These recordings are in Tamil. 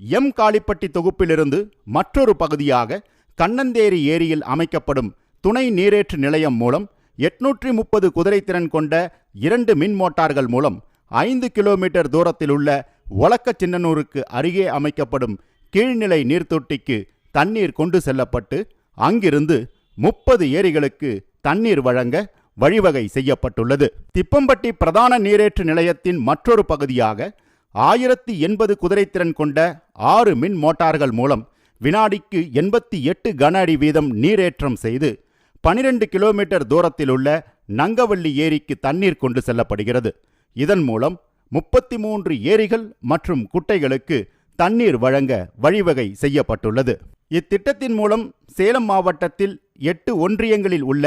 எம் காளிப்பட்டி தொகுப்பிலிருந்து மற்றொரு பகுதியாக கண்ணந்தேரி ஏரியில் அமைக்கப்படும் துணை நீரேற்று நிலையம் மூலம் எட்நூற்றி முப்பது குதிரைத்திறன் கொண்ட இரண்டு மின் மோட்டார்கள் மூலம் ஐந்து கிலோமீட்டர் தூரத்தில் உள்ள ஒலக்க சின்னனூருக்கு அருகே அமைக்கப்படும் கீழ்நிலை நீர்த்தொட்டிக்கு தண்ணீர் கொண்டு செல்லப்பட்டு அங்கிருந்து முப்பது ஏரிகளுக்கு தண்ணீர் வழங்க வழிவகை செய்யப்பட்டுள்ளது. திப்பம்பட்டி பிரதான நீரேற்று நிலையத்தின் மற்றொரு பகுதியாக ஆயிரத்தி எண்பது குதிரைத்திறன் கொண்ட ஆறு மின் மோட்டார்கள் மூலம் வினாடிக்கு எண்பத்தி எட்டு கன அடி வீதம் நீரேற்றம் செய்து பனிரெண்டு கிலோமீட்டர் தூரத்தில் உள்ள நங்கவள்ளி ஏரிக்கு தண்ணீர் கொண்டு செல்லப்படுகிறது. இதன் மூலம் முப்பத்தி மூன்று ஏரிகள் மற்றும் குட்டைகளுக்கு தண்ணீர் வழங்க வழிவகை செய்யப்பட்டுள்ளது. இத்திட்டத்தின் மூலம் சேலம் மாவட்டத்தில் எட்டு ஒன்றியங்களில் உள்ள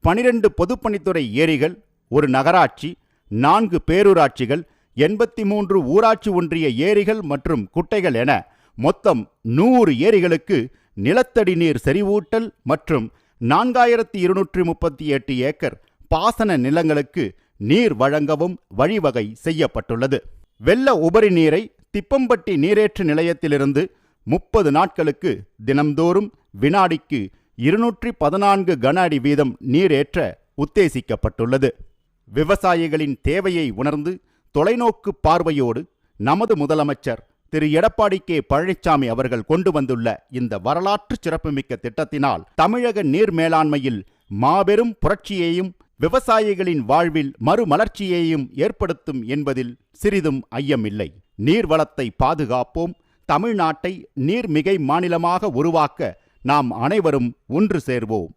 பனிரெண்டு பொதுப்பணித்துறை ஏரிகள் ஒரு நகராட்சி நான்கு பேரூராட்சிகள் எண்பத்தி மூன்று ஊராட்சி ஒன்றிய ஏரிகள் மற்றும் குட்டைகள் என மொத்தம் நூறு ஏரிகளுக்கு நிலத்தடி நீர் செறிவூட்டல் மற்றும் நான்காயிரத்தி இருநூற்றி முப்பத்தி எட்டு ஏக்கர் பாசன நிலங்களுக்கு நீர் வழங்கவும் வழிவகை செய்யப்பட்டுள்ளது. வெள்ள உபரி நீரை திப்பம்பட்டி நீரேற்று நிலையத்திலிருந்து முப்பது நாட்களுக்கு தினம்தோறும் வினாடிக்கு இருநூற்றி பதினான்கு கன அடி வீதம் நீரேற்ற உத்தேசிக்கப்பட்டுள்ளது. விவசாயிகளின் தேவையை உணர்ந்து தொலைநோக்கு பார்வையோடு நமது முதலமைச்சர் திரு. எடப்பாடி கே. பழனிசாமி அவர்கள் கொண்டு வந்துள்ள இந்த வரலாற்று சிறப்புமிக்க திட்டத்தினால் தமிழக நீர் மேலாண்மையில் மாபெரும் புரட்சியையும் விவசாயிகளின் வாழ்வில் மறுமலர்ச்சியையும் ஏற்படுத்தும் என்பதில் சிறிதும் ஐயமில்லை. நீர்வளத்தை பாதுகாப்போம். தமிழ்நாட்டை நீர்மிகை மாநிலமாக உருவாக்க நாம் அனைவரும் ஒன்று சேர்வோம்.